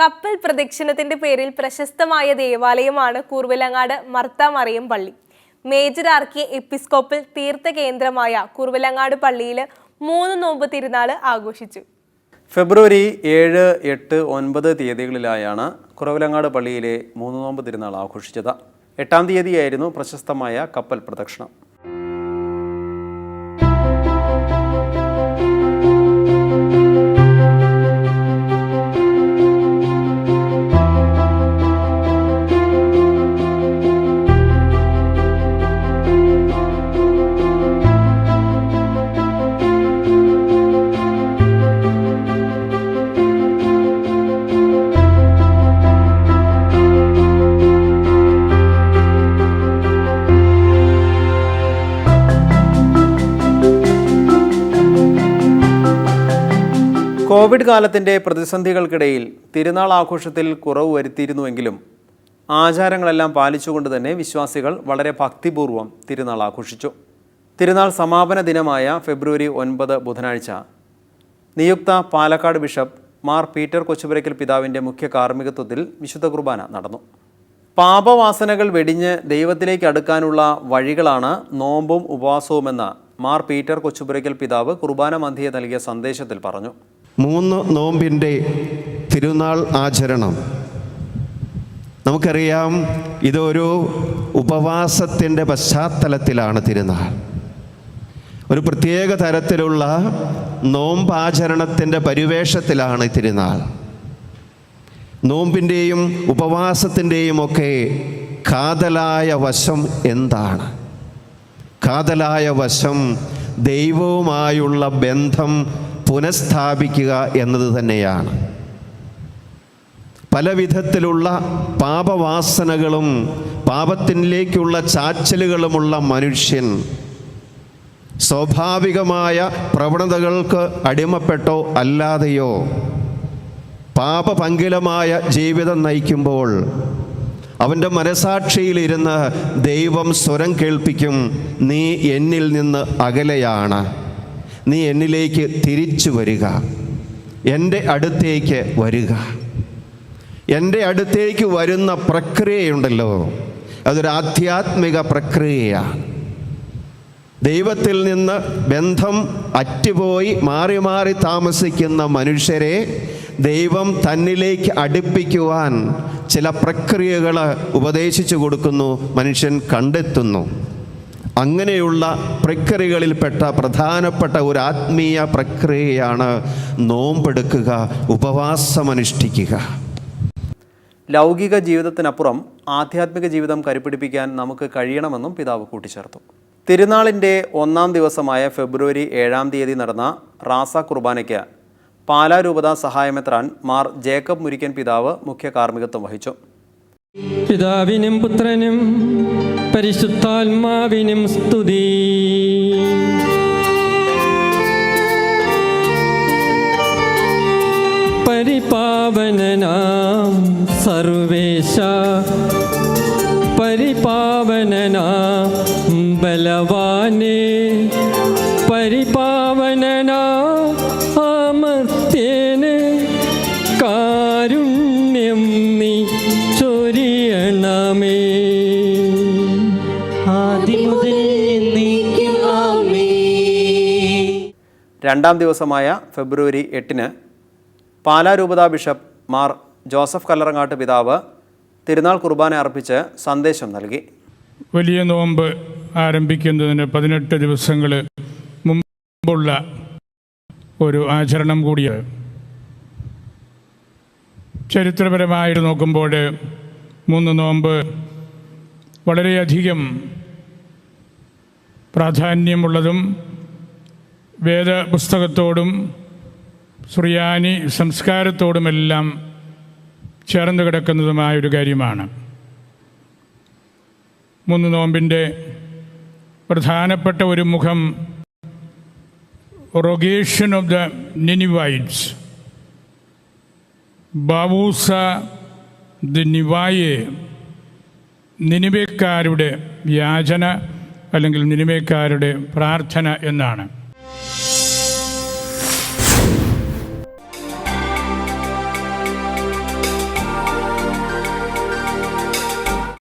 കപ്പൽ പ്രദക്ഷിണത്തിന്റെ പേരിൽ പ്രശസ്തമായ ദേവാലയമാണ് കൂർവിലങ്ങാട് മർത്ത മറിയം പള്ളി. മേജർ ആർക്കിയ എപ്പിസ്കോപ്പൽ തീർത്ഥ കേന്ദ്രമായ കൂർവിലങ്ങാട് പള്ളിയിൽ മൂന്ന് നോമ്പ് തിരുനാൾ ആഘോഷിച്ചു. ഫെബ്രുവരി ഏഴ് എട്ട് ഒൻപത് തീയതികളിലായാണ് കുറവിലങ്ങാട് പള്ളിയിലെ മൂന്ന് നോമ്പ് തിരുനാൾ ആഘോഷിച്ചത്. എട്ടാം തീയതിയായിരുന്നു പ്രശസ്തമായ കപ്പൽ പ്രദക്ഷിണം. കോവിഡ് കാലത്തിന്റെ പ്രതിസന്ധികൾക്കിടയിൽ തിരുനാൾ ആഘോഷത്തിൽ കുറവ് വരുത്തിയിരുന്നുവെങ്കിലും ആചാരങ്ങളെല്ലാം പാലിച്ചുകൊണ്ട് തന്നെ വിശ്വാസികൾ വളരെ ഭക്തിപൂർവം തിരുനാൾ ആഘോഷിച്ചു. തിരുനാൾ സമാപന ദിനമായ ഫെബ്രുവരി ഒൻപത് ബുധനാഴ്ച നിയുക്ത പാലക്കാട് ബിഷപ്പ് മാർ പീറ്റർ കൊച്ചുപുരയ്ക്കൽ പിതാവിന്റെ മുഖ്യ കാർമ്മികത്വത്തിൽ വിശുദ്ധ കുർബാന നടന്നു. പാപവാസനകൾ വെടിഞ്ഞ് ദൈവത്തിലേക്ക് അടുക്കാനുള്ള വഴികളാണ് നോമ്പും ഉപവാസവുമെന്ന് മാർ പീറ്റർ കൊച്ചുപുരയ്ക്കൽ പിതാവ് കുർബാന മന്ധിയെ നൽകിയ സന്ദേശത്തിൽ പറഞ്ഞു. മൂന്ന് നോമ്പിന്റെ തിരുനാൾ ആചരണം. നമുക്കറിയാം ഇതൊരു ഉപവാസത്തിന്റെ പശ്ചാത്തലത്തിലാണ് തിരുനാൾ. ഒരു പ്രത്യേക തരത്തിലുള്ള നോമ്പാചരണത്തിന്റെ പരിവേഷത്തിലാണ് തിരുനാൾ. നോമ്പിന്റെയും ഉപവാസത്തിന്റെയും ഒക്കെ കാതലായ വശം എന്താണ്? കാതലായ വശം ദൈവവുമായുള്ള ബന്ധം പുനഃസ്ഥാപിക്കുക എന്നത് തന്നെയാണ്. പല വിധത്തിലുള്ള പാപവാസനകളും പാപത്തിലേക്കുള്ള ചാച്ചലുകളുമുള്ള മനുഷ്യൻ സ്വാഭാവികമായ പ്രവണതകൾക്ക് അടിമപ്പെട്ടോ അല്ലാതെയോ പാപപങ്കിലമായ ജീവിതം നയിക്കുമ്പോൾ അവന്റെ മനസാക്ഷിയിലിരുന്ന് ദൈവം സ്വരം കേൾപ്പിക്കും നീ എന്നിൽ നിന്ന് അകലെയാണ്. നീ എന്നിലേക്ക് തിരിച്ചു വരിക. എന്റെ അടുത്തേക്ക് വരിക. എന്റെ അടുത്തേക്ക് വരുന്ന പ്രക്രിയയുണ്ടല്ലോ. അതൊരു ആധ്യാത്മിക പ്രക്രിയയാണ്. ദൈവത്തിൽ നിന്ന് ബന്ധം അറ്റുപോയി മാറി മാറി താമസിക്കുന്ന മനുഷ്യരെ ദൈവം തന്നിലേക്ക് അടുപ്പിക്കുവാൻ ചില പ്രക്രിയകൾ ഉപദേശിച്ചു കൊടുക്കുന്നു മനുഷ്യൻ കണ്ടെത്തുന്നു. അങ്ങനെയുള്ള പ്രക്രിയകളിൽപ്പെട്ട പ്രധാനപ്പെട്ട ഒരു ആത്മീയ പ്രക്രിയയാണ് നോമ്പെടുക്കുക ഉപവാസമനുഷ്ഠിക്കുക. ലൗകിക ജീവിതത്തിനപ്പുറം ആധ്യാത്മിക ജീവിതം കരുപിടിപ്പിക്കാൻ നമുക്ക് കഴിയണമെന്നും പിതാവ് കൂട്ടിച്ചേർത്തു. തിരുനാളിന്റെ ഒന്നാം ദിവസമായ ഫെബ്രുവരി ഏഴാം തീയതി നടന്ന റാസ കുർബാനയ്ക്ക് പാലാരൂപത സഹായമെത്രാൻ മാർ ജേക്കബ് മുരിക്കൻ പിതാവ് മുഖ്യ കാർമ്മികത്വം വഹിച്ചു. പിതാവിനും പുത്രനും പരിശുദ്ധാത്മാവിനും സ്തുതി. പരിപാവനനാം സർവേശ പരിപാവനനാ ബലവാനേ പരിപാവനനാ അമർത്യന് കാരുണ്യം നീ ചൊരിയണമേ. രണ്ടാം ദിവസമായ ഫെബ്രുവരി എട്ടിന് പാലാ രൂപതാ ബിഷപ്പ് മാർ ജോസഫ് കല്ലറങ്ങാട്ട് പിതാവ് തിരുനാൾ കുർബാന അർപ്പിച്ച് സന്ദേശം നൽകി. വലിയ നോമ്പ് ആരംഭിക്കുന്നതിന് പതിനെട്ട് ദിവസങ്ങൾ മുമ്പുള്ള ഒരു ആചരണം കൂടിയാണ്. ചരിത്രപരമായിട്ട് നോക്കുമ്പോൾ മൂന്ന് നോമ്പ് വളരെയധികം പ്രാധാന്യമുള്ളതും വേദപുസ്തകത്തോടും സുറിയാനി സംസ്കാരത്തോടുമെല്ലാം ചേർന്ന് കിടക്കുന്നതുമായ ഒരു കാര്യമാണ്. മൂന്ന് നോമ്പിന്റെ പ്രധാനപ്പെട്ട ഒരു മുഖം റൊഗേഷൻ ഓഫ് ദ നിനിവൈറ്റ്സ് ബാബൂസ ദ നിവായെ നിനിവേക്കാരുടെ യാചന അല്ലെങ്കിൽ നിനിവേക്കാരുടെ പ്രാർത്ഥന എന്നാണ്. Bye.